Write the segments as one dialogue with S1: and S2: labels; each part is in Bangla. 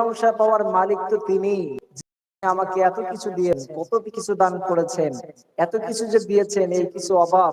S1: প্রশংসা পাওয়ার মালিক তো তিনি আমাকে এত কিছু দিয়েছেন, কত কিছু দান করেছেন, এত কিছু যে দিয়েছেন এই কিছু অভাব।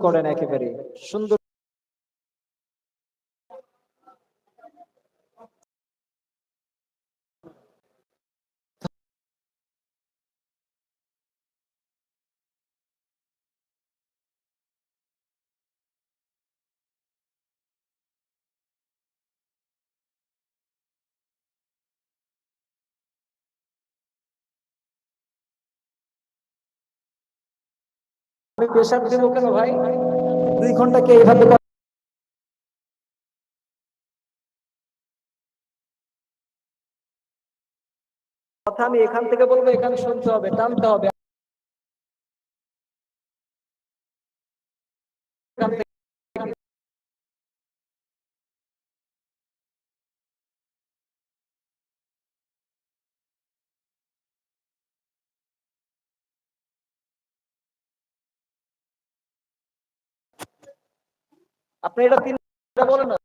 S1: করেন একেবারে। সুন্দর আমি পেশাব দেবো কেন ভাই? দুই ঘণ্টা কে এইভাবে কথা আমি এখান থেকে বলব, এখানে শুনতে হবে টানতে হবে। আপনি এটা তিন বলেন না।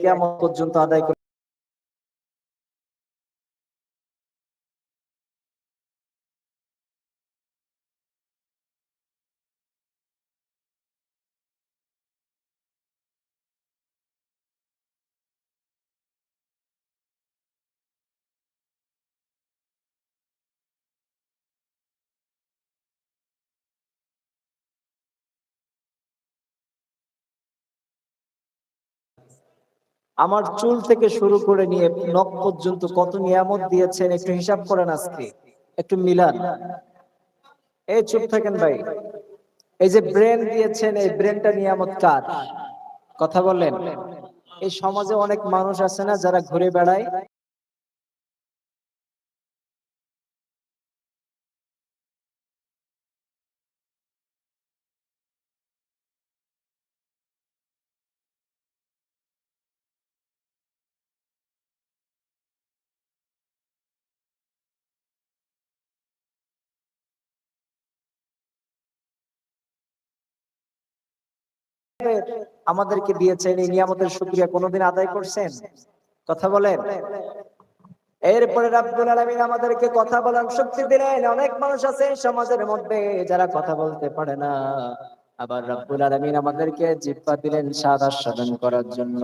S1: কেমন পর্যন্ত আদায় করে আমার চুল থেকে শুরু করে নিয়ে নখ পর্যন্ত কত নিয়ামত দিয়েছেন একটু হিসাব করেন আজকে। একটু মিলান। এই চুপ থাকেন ভাই। এই যে ব্রেন দিয়েছেন, এই ব্রেনটা নিয়ামত কার? কথা বললেন এই সমাজে অনেক মানুষ আছে না যারা ঘুরে বেড়ায় আমাদেরকে দিয়েছেন, এই নিয়ামতের শুক্রিয়া কোনোদিন আদায় করছেন? কথা বলেন। এরপরে রাব্বুল আলামিন আমাদেরকে কথা বলার শক্তি দিলেন। অনেক মানুষ আছে সমাজের মধ্যে যারা কথা বলতে পারে না। আবার রাব্বুল আলামিন আমাদেরকে জিহ্বা দিলেন স্বাদ আস্বাদন করার জন্য।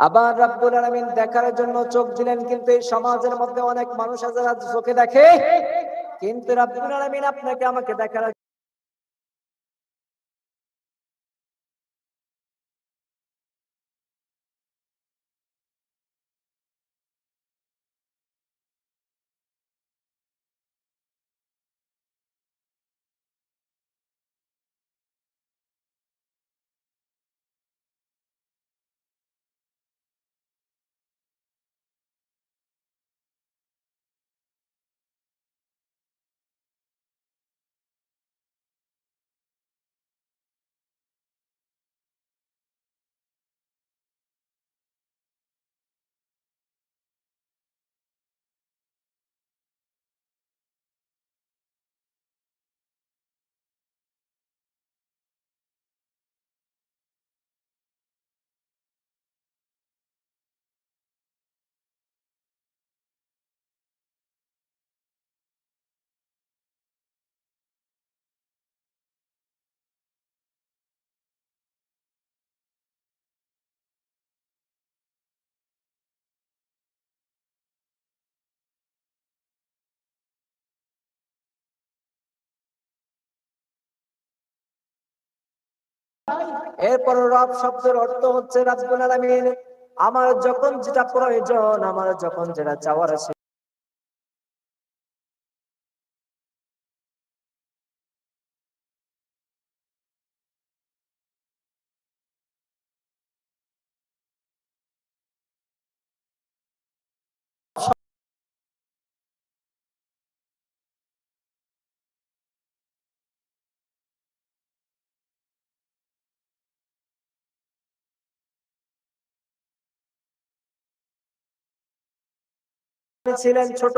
S1: আবার রাব্বুল আলামিন দেখার জন্য চোখ দিলেন, কিন্তু এই সমাজের মধ্যে অনেক মানুষ আছে যারা চোখে দেখে। কিন্তু রাব্বুল আলামিন আপনাকে আমাকে দেখার এরপর রব শব্দের অর্থ হচ্ছে, রাব্বুল আলমিন, আমার যখন যেটা প্রয়োজন, আমার যখন যেটা চাওয়ার আছে ছিলেন ছোট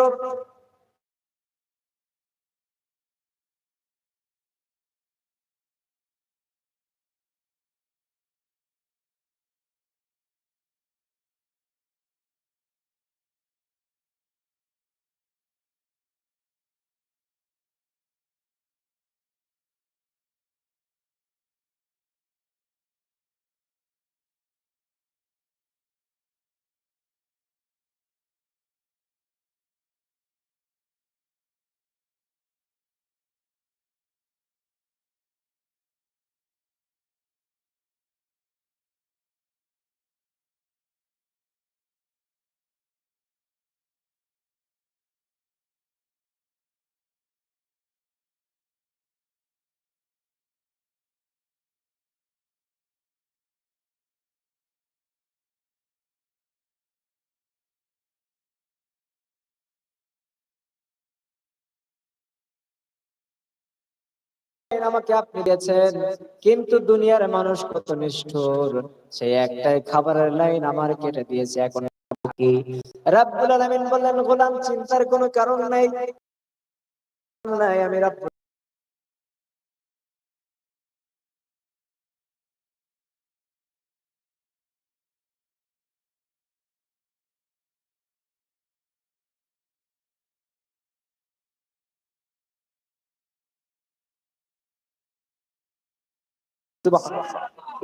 S1: আমাকে আপনি দিয়েছেন, কিন্তু দুনিয়ার মানুষ কত নিষ্ঠুর। সেই একটাই খাবারের লাইন আমার কেটে দিয়েছে এখন। কি রাব্বুল আলামিন বললেন, গোলাম, চিন্তার কোনো কারণ নাই। নাই, আমি রাব্বুল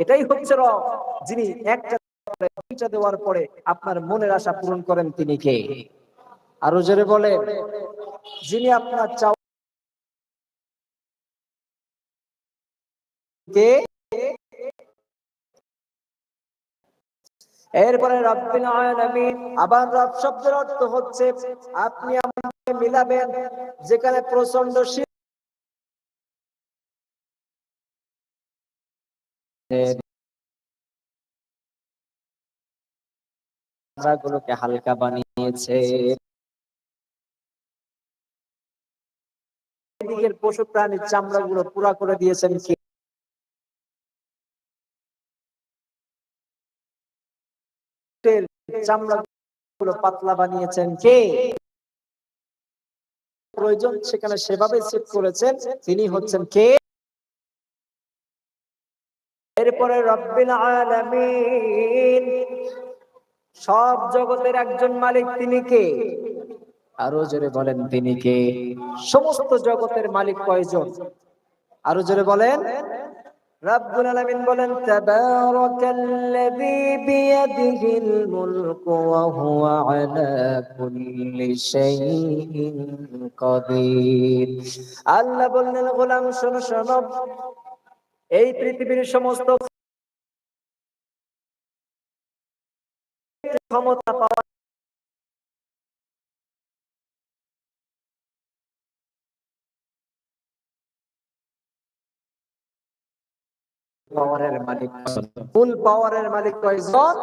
S1: এটাই হচ্ছে রব, যিনি একটা দেওয়ার পরে আপনার মনের আশা পূরণ করেন তিনি কে? আরও জোরে বলে যিনি আপনার চাও এরপরে আবার রব শব্দের অর্থ হচ্ছে আপনি আমাকে মিলাবেন, যেখানে প্রচণ্ড শীত গুলোকে হালকা বানিয়েছে। পশু প্রাণীর চামড়া গুলো পুরা করে দিয়েছেন কে? চামড়া গুলো পাতলা বানিয়েছেন কে? প্রয়োজন সেখানে সেভাবে সেট করেছেন, তিনি হচ্ছেন কে? এরপরে রব্বিল আলামিন সব জগতের একজন মালিক তিনি কে? আরও জোরে বলেন, তিনি কে? সমস্ত জগতের মালিক কয়জন? আরও জোরে বলেন। রব্বুল আলামিন বলেন, তাবারাকাল্লাযী বিয়াদিহিল ওয়া হুয়া আলা কুল্লি শাইইন কাদির। আল্লাহ বললেন, গোলাম, শোনো শোনো। এই পৃথিবীর সমস্ত ক্ষমতা পাওয়া পাওয়ারের মালিক। ফুল পাওয়ারের মালিক কয়জন?